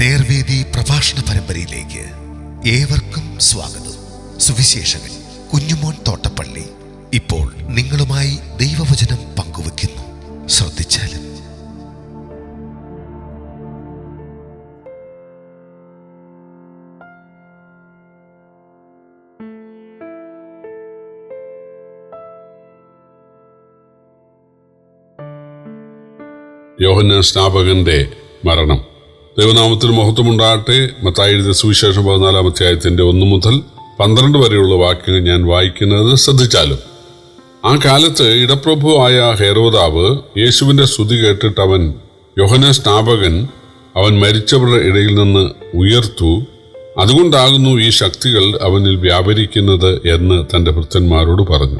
നേർവേദി പ്രഭാഷണ പരമ്പരയിലേക്ക് ഏവർക്കും സ്വാഗതം. സുവിശേഷകൻ കുഞ്ഞുമോൻ തോട്ടപ്പള്ളി ഇപ്പോൾ നിങ്ങളുമായി ദൈവവചനം പങ്കുവെക്കുന്നു ശ്രദ്ധിച്ചാലും. യോഹന്നാൻ സ്നാപകന്റെ മരണം. ദൈവനാമത്തിന് മഹത്വമുണ്ടാകട്ടെ. മത്തായി എഴുതിയ സുവിശേഷം പതിനാലാം അധ്യായത്തിന്റെ ഒന്ന് മുതൽ പന്ത്രണ്ട് വരെയുള്ള വാക്യങ്ങൾ ഞാൻ വായിക്കുന്നത് ശ്രദ്ധിച്ചാലും. ആ കാലത്ത് ഇടപ്രഭുവായ ഹെരോദാവ് യേശുവിന്റെ സ്തുതി കേട്ടിട്ട് അവൻ യോഹന സ്നാപകൻ അവൻ മരിച്ചവരുടെ ഇടയിൽ നിന്ന് ഉയർത്തു. അതുകൊണ്ടാകുന്നു ഈ ശക്തികൾ അവനിൽ വ്യാപരിക്കുന്നത് എന്ന് തന്റെ ഭൃത്യന്മാരോട് പറഞ്ഞു.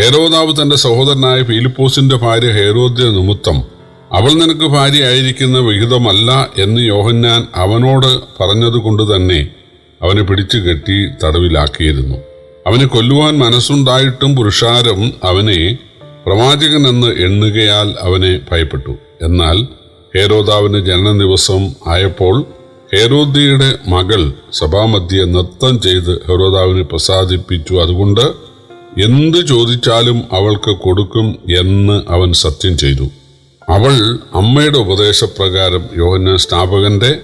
ഹേരോദാവ് തന്റെ സഹോദരനായ ഫിലിപ്പോസിന്റെ ഭാര്യ ഹേരോദ്യ നിമിത്തം അവൾ നിനക്ക് ഭാര്യയായിരിക്കുന്ന വിഹിതമല്ല എന്ന് യോഹന്നാൻ അവനോട് പറഞ്ഞതുകൊണ്ട് തന്നെ അവനെ പിടിച്ചു കെട്ടി തടവിലാക്കിയിരുന്നു. അവനെ കൊല്ലുവാൻ മനസ്സുണ്ടായിട്ടും പുരുഷാരം അവനെ പ്രവാചകൻ എന്ന് എണ്ണുകയാൽ അവനെ ഭയപ്പെട്ടു. എന്നാൽ ഹേരോദാവിന് ജനന ദിവസം ആയപ്പോൾ ഹേരോദിയുടെ മകൾ സഭാമധ്യെ നൃത്തം ചെയ്ത് ഹേരോദാവിനെ പ്രസാദിപ്പിച്ചു. അതുകൊണ്ട് എന്ത് ചോദിച്ചാലും അവൾക്ക് കൊടുക്കും എന്ന് അവൻ സത്യം ചെയ്തു. അവൾ അമ്മയുടെ ഉപദേശപ്രകാരം യോഹന്നാൻ സ്നാപകന്റെ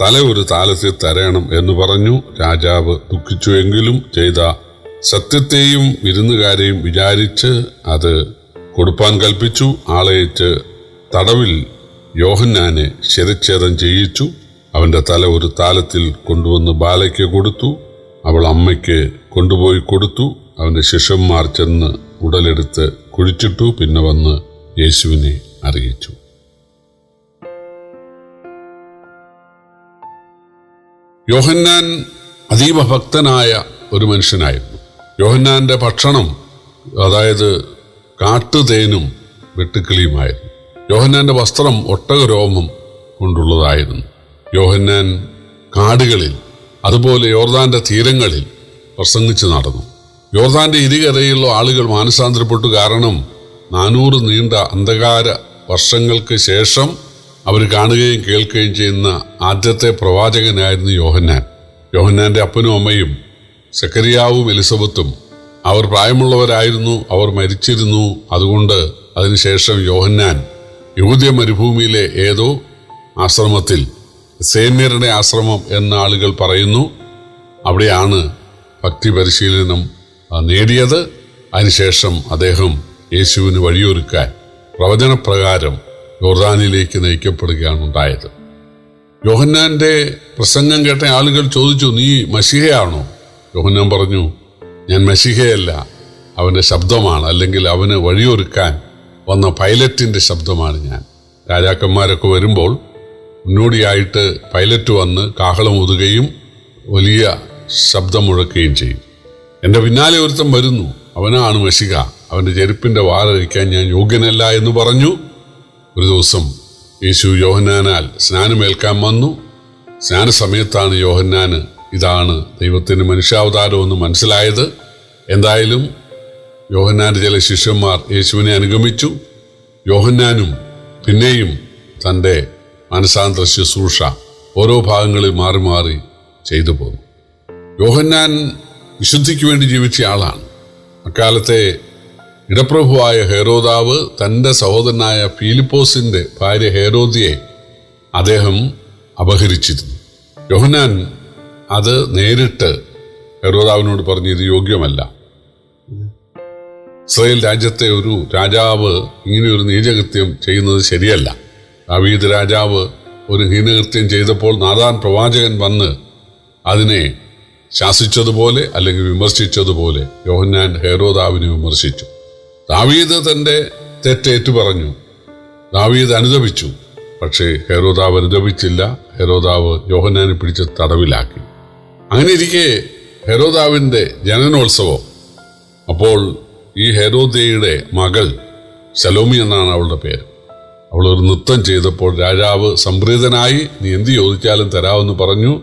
തല ഒരു താലത്തിൽ തരണം എന്ന് പറഞ്ഞു. രാജാവ് ദുഃഖിച്ചുവെങ്കിലും ചെയ്ത സത്യത്തെയും വിരുന്നുകാരെയും വിചാരിച്ച് അത് കൊടുപ്പാൻ കൽപ്പിച്ചു. ആളയച്ച് തടവിൽ യോഹന്നാനെ ശിരച്ഛേദം ചെയ്യിച്ചു. അവന്റെ തല ഒരു താലത്തിൽ കൊണ്ടുവന്ന് ബാലയ്ക്ക് കൊടുത്തു. അവൾ അമ്മയ്ക്ക് കൊണ്ടുപോയി കൊടുത്തു. അവന്റെ ശിഷ്യന്മാർ ചെന്ന് ഉടലെടുത്ത് കുഴിച്ചിട്ടു. പിന്നെ വന്ന് യേശുവിനെ അറിയിച്ചു. യോഹന്നാൻ അതീവ ഭക്തനായ ഒരു മനുഷ്യനായിരുന്നു. യോഹന്നാന്റെ ഭക്ഷണം അതായത് കാട്ടുതേനും വെട്ടുക്കിളിയുമായിരുന്നു. യോഹന്നാന്റെ വസ്ത്രം ഒട്ടകരോമം കൊണ്ടുള്ളതായിരുന്നു. യോഹന്നാൻ കാടുകളിൽ അതുപോലെ യോർദാന്റെ തീരങ്ങളിൽ പ്രസംഗിച്ചു നടന്നു. യോർദാന്റെ ഇരുകരയിലുള്ള ആളുകൾ മാനസാന്തരപ്പെട്ടു കാരണം നാനൂറ് നീണ്ട അന്ധകാര വർഷങ്ങൾക്ക് ശേഷം അവർ കാണുകയും കേൾക്കുകയും ചെയ്യുന്ന ആദ്യത്തെ പ്രവാചകനായിരുന്നു യോഹന്നാൻ. യോഹന്നാന്റെ അപ്പനും അമ്മയും സെക്കരിയാവും എലിസബത്തും അവർ പ്രായമുള്ളവരായിരുന്നു അവർ മരിച്ചിരുന്നു. അതുകൊണ്ട് അതിനുശേഷം യോഹന്നാൻ യഹൂദ്യ മരുഭൂമിയിലെ ഏതോ ആശ്രമത്തിൽ സേന്യരുടെ ആശ്രമം എന്ന ആളുകൾ പറയുന്നു അവിടെയാണ് ഭക്തി പരിശീലനം നേടിയത്. അതിനുശേഷം അദ്ദേഹം യേശുവിന് വഴിയൊരുക്കാൻ പ്രവചനപ്രകാരം ജോർദാനിലേക്ക് നയിക്കപ്പെടുകയാണ് ഉണ്ടായത് യോഹന്നാന്റെ പ്രസംഗം കേട്ട ആളുകൾ ചോദിച്ചു നീ മഷിഹയാണോ യോഹന്നാൻ പറഞ്ഞു ഞാൻ മഷിഹയല്ല അവന്റെ ശബ്ദമാണ്. അല്ലെങ്കിൽ അവന് വഴിയൊരുക്കാൻ വന്ന പൈലറ്റിന്റെ ശബ്ദമാണ് ഞാൻ. രാജാക്കന്മാരൊക്കെ വരുമ്പോൾ മുന്നോടിയായിട്ട് പൈലറ്റ് വന്ന് കാഹളം ഊതുകയും വലിയ ശബ്ദം മുഴക്കുകയും ചെയ്യും. എന്റെ പിന്നാലെ ഒരുത്തം വരുന്നു. അവനാണ് മഷിക അവന്റെ ചെരുപ്പിന്റെ വാറഴിക്കാൻ ഞാൻ യോഗ്യനല്ല എന്ന് പറഞ്ഞു. ഒരു ദിവസം യേശു യോഹന്നാനാൽ സ്നാനമേൽക്കാൻ വന്നു. സ്നാന സമയത്താണ് യോഹന്നാന് ഇതാണ് ദൈവത്തിന് മനുഷ്യാവതാരമെന്ന് മനസ്സിലായത്. എന്തായാലും യോഹന്നാന്റെ ചില ശിഷ്യന്മാർ യേശുവിനെ അനുഗമിച്ചു. യോഹന്നാനും പിന്നെയും തന്റെ മനസാന്തര ശുശ്രൂഷ ഓരോ ഭാഗങ്ങളിൽ മാറി മാറി ചെയ്തു പോന്നു. യോഹന്നാൻ വിശുദ്ധിക്ക് വേണ്ടി ജീവിച്ച ആളാണ്. അക്കാലത്തെ ഇടപ്രഭുവായ ഹേരോദാവ് തന്റെ സഹോദരനായ ഫിലിപ്പോസിന്റെ ഭാര്യ ഹേരോദിയെ അദ്ദേഹം അപഹരിച്ചിരുന്നു. യോഹനാൻ അത് നേരിട്ട് ഹെറോദാവിനോട് പറഞ്ഞു ഇത് യോഗ്യമല്ല. ഇസ്രയേൽ രാജ്യത്തെ ഒരു രാജാവ് ഇങ്ങനെ ഒരു നീചകൃത്യം ചെയ്യുന്നത് ശരിയല്ല. ദാവീദ് രാജാവ് ഒരു ഹീനകൃത്യം ചെയ്തപ്പോൾ നാദാൻ പ്രവാചകൻ വന്ന് അതിനെ ശാസിച്ചതുപോലെ അല്ലെങ്കിൽ വിമർശിച്ചതുപോലെ യോഹന്നാൻ ഹേരോദാവിനെ വിമർശിച്ചു. ദാവീദ് തന്റെ തെറ്റേറ്റു പറഞ്ഞു ദാവീദ് അനുദപിച്ചു. പക്ഷേ ഹെരോദാവ് അനുദപിച്ചില്ല. ഹെരോദാവ് യോഹനാനെ പിടിച്ച് തടവിലാക്കി. അങ്ങനെ ഇരിക്കെ ഹെരോദാവിന്റെ ജനനോത്സവം. അപ്പോൾ ഈ ഹെരോദയുടെ മകൾ ശലോമി എന്നാണ് അവളുടെ പേര്. അവൾ ഒരു നൃത്തം ചെയ്തപ്പോൾ രാജാവ് സംപ്രീതനായി നീ എന്ത് ചോദിച്ചാലും തരാമെന്ന് പറഞ്ഞു.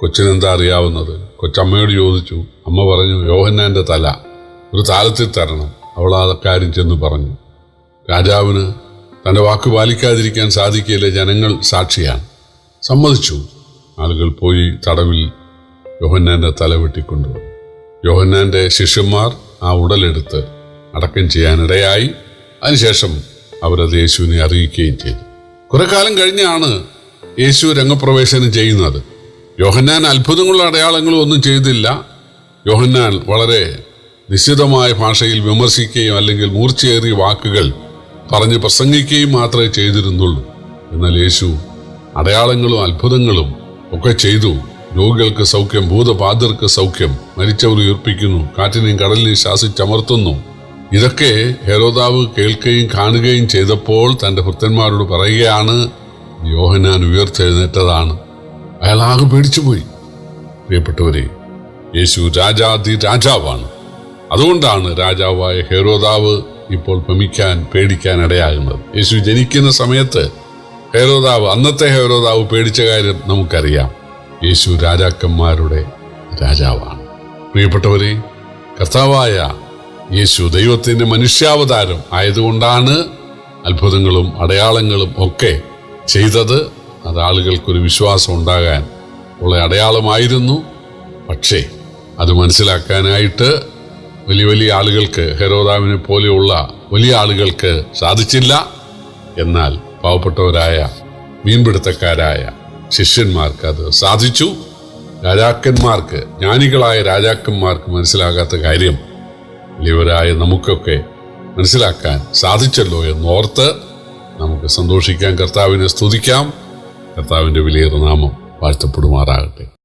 കൊച്ചിനെന്താ അറിയാവുന്നത്? കൊച്ചമ്മയോട് ചോദിച്ചു. അമ്മ പറഞ്ഞു യോഹന്നാന്റെ തല ഒരു താലത്തിൽ തരണം. അവൾ ആ കാര്യം ചെന്ന് പറഞ്ഞു. രാജാവിന് തന്റെ വാക്ക് പാലിക്കാതിരിക്കാൻ സാധിക്കില്ല ജനങ്ങൾ സാക്ഷിയാണ്. സമ്മതിച്ചു. ആളുകൾ പോയി തടവിൽ യോഹന്നാന്റെ തല വെട്ടിക്കൊണ്ടുവന്നു. യോഹന്നാന്റെ ശിഷ്യന്മാർ ആ ഉടലെടുത്ത് അടക്കം ചെയ്യാനിടയായി. അതിനുശേഷം അവരത് യേശുവിനെ അറിയിക്കുകയും ചെയ്തു. കുറെ കാലം കഴിഞ്ഞാണ് യേശു രംഗപ്രവേശനം ചെയ്യുന്നത്. യോഹന്നാൻ അത്ഭുതങ്ങളുടെ അടയാളങ്ങളും ഒന്നും ചെയ്തില്ല. യോഹന്നാൻ വളരെ നിശ്ചിതമായ ഭാഷയിൽ വിമർശിക്കുകയും അല്ലെങ്കിൽ മൂർച്ചയേറിയ വാക്കുകൾ പറഞ്ഞ് പ്രസംഗിക്കുകയും മാത്രമേ ചെയ്തിരുന്നുള്ളൂ. എന്നാൽ യേശു അടയാളങ്ങളും അത്ഭുതങ്ങളും ഒക്കെ ചെയ്തു. രോഗികൾക്ക് സൗഖ്യം ഭൂതബാധർക്ക് സൗഖ്യം മരിച്ചവർ ഉയർപ്പിക്കുന്നു കാറ്റിനെയും കടലിനെയും ശാസിച്ചമർത്തുന്നു. ഇതൊക്കെ ഹെരോദാവ് കേൾക്കുകയും കാണുകയും ചെയ്തപ്പോൾ തന്റെ ഭൃത്തന്മാരോട് പറയുകയാണ് യോഹനാൻ ഉയർത്തെഴുന്നേറ്റതാണ്. അയാൾ ആകെ പേടിച്ചുപോയി. പ്രിയപ്പെട്ടവരെ യേശു രാജാതി രാജാവാണ്. അതുകൊണ്ടാണ് രാജാവായ ഹേരോദാവ് ഇപ്പോൾ ഭമിക്കാൻ പേടിക്കാൻ ഇടയാകുന്നത്. യേശു ജനിക്കുന്ന സമയത്ത് ഹേരോദാവ് അന്നത്തെ ഹേരോദാവ് പേടിച്ച കാര്യം നമുക്കറിയാം. യേശു രാജാക്കന്മാരുടെ രാജാവാണ്. പ്രിയപ്പെട്ടവരെ കർത്താവായ യേശു ദൈവത്തിന്റെ മനുഷ്യാവതാരം ആയതുകൊണ്ടാണ് അത്ഭുതങ്ങളും അടയാളങ്ങളും ഒക്കെ ചെയ്തത്. അത് ആളുകൾക്കൊരു വിശ്വാസം ഉണ്ടാകാൻ ഉള്ള അടയാളമായിരുന്നു. പക്ഷേ അത് മനസ്സിലാക്കാനായിട്ട് വലിയ വലിയ ആളുകൾക്ക് ഹെറോദാവിനെ പോലെയുള്ള വലിയ ആളുകൾക്ക് സാധിച്ചില്ല. എന്നാൽ പാവപ്പെട്ടവരായ മീൻപിടുത്തക്കാരായ ശിഷ്യന്മാർക്ക് അത് സാധിച്ചു. രാജാക്കന്മാർക്ക് ജ്ഞാനികളായ രാജാക്കന്മാർക്ക് മനസ്സിലാകാത്ത കാര്യം വലിയവരായ നമുക്കൊക്കെ മനസ്സിലാക്കാൻ സാധിച്ചല്ലോ എന്നോർത്ത് നമുക്ക് സന്തോഷിക്കാൻ കർത്താവിനെ സ്തുതിക്കാം. കർത്താവിന്റെ വിലയേറെ നാമം വാഴ്ത്തപ്പെടുമാറാകട്ടെ.